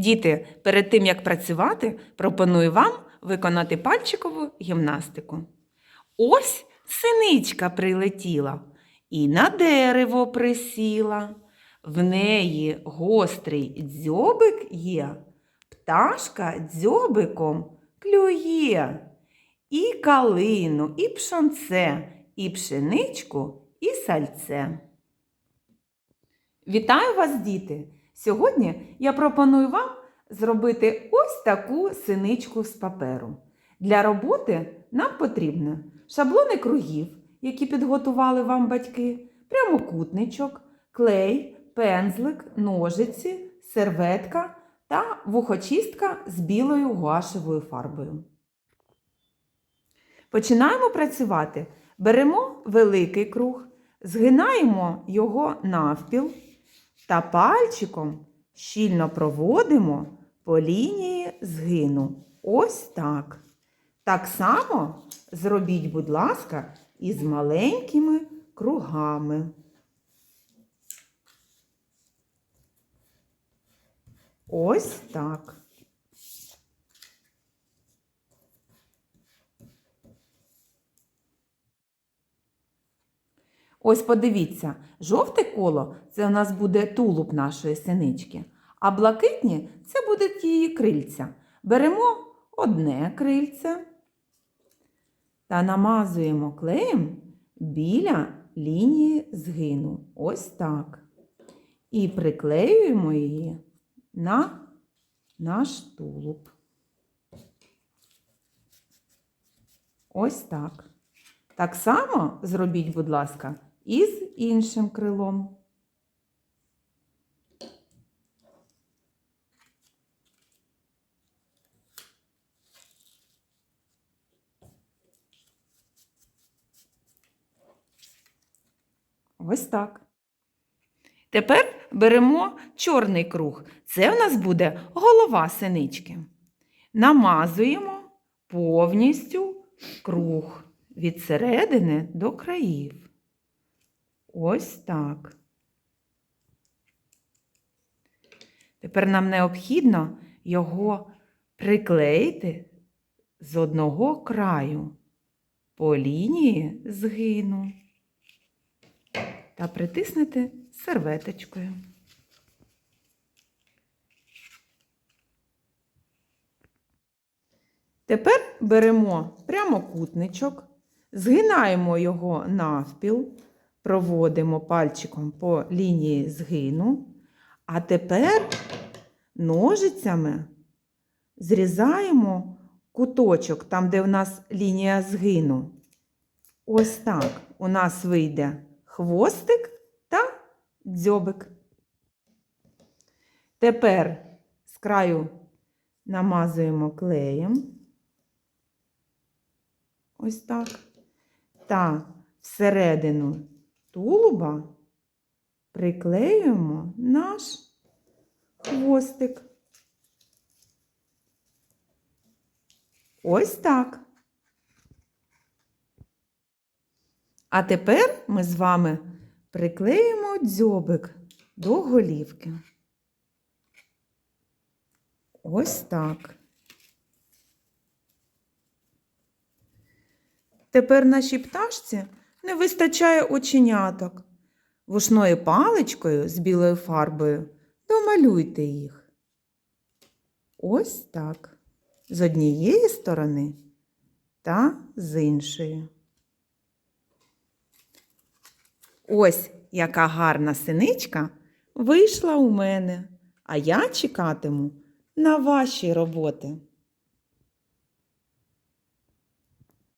Діти, перед тим як працювати, пропоную вам виконати пальчикову гімнастику. Ось синичка прилетіла і на дерево присіла. В неї гострий дзьобик є, пташка дзьобиком клює. І калину, і пшонце, і пшеничку, і сальце. Вітаю вас, діти! Сьогодні я пропоную вам зробити ось таку синичку з паперу. Для роботи нам потрібно шаблони кругів, які підготували вам батьки, прямокутничок, клей, пензлик, ножиці, серветка та вухочистка з білою гуашевою фарбою. Починаємо працювати. Беремо великий круг, згинаємо його навпіл та пальчиком щільно проводимо по лінії згину. Ось так. Так само зробіть, будь ласка, і з маленькими кругами. Ось так. Ось подивіться, жовте коло це у нас буде тулуб нашої синички, а блакитні це будуть її крильця. Беремо одне крильце та намазуємо клеєм біля лінії згину. Ось так. І приклеюємо її на наш тулуб. Ось так. Так само зробіть, будь ласка, і з іншим крилом. Ось так. Тепер беремо чорний круг. Це у нас буде голова синички. Намазуємо повністю круг від середини до країв. Ось так. Тепер нам необхідно його приклеїти з одного краю по лінії згину та притиснути серветочкою. Тепер беремо прямокутничок, згинаємо його навпіл, проводимо пальчиком по лінії згину, а тепер ножицями зрізаємо куточок, там, де в нас лінія згину. Ось так у нас вийде хвостик та дзьобик. Тепер з краю намазуємо клеєм. Ось так. Та всередину тулуба приклеюємо наш хвостик. Ось так. А тепер ми з вами приклеїмо дзьобик до голівки. Ось так. Тепер нашій пташці не вистачає оченяток. Вушною паличкою з білою фарбою домалюйте їх. Ось так. З однієї сторони та з іншої. Ось яка гарна синичка вийшла у мене, а я чекатиму на ваші роботи.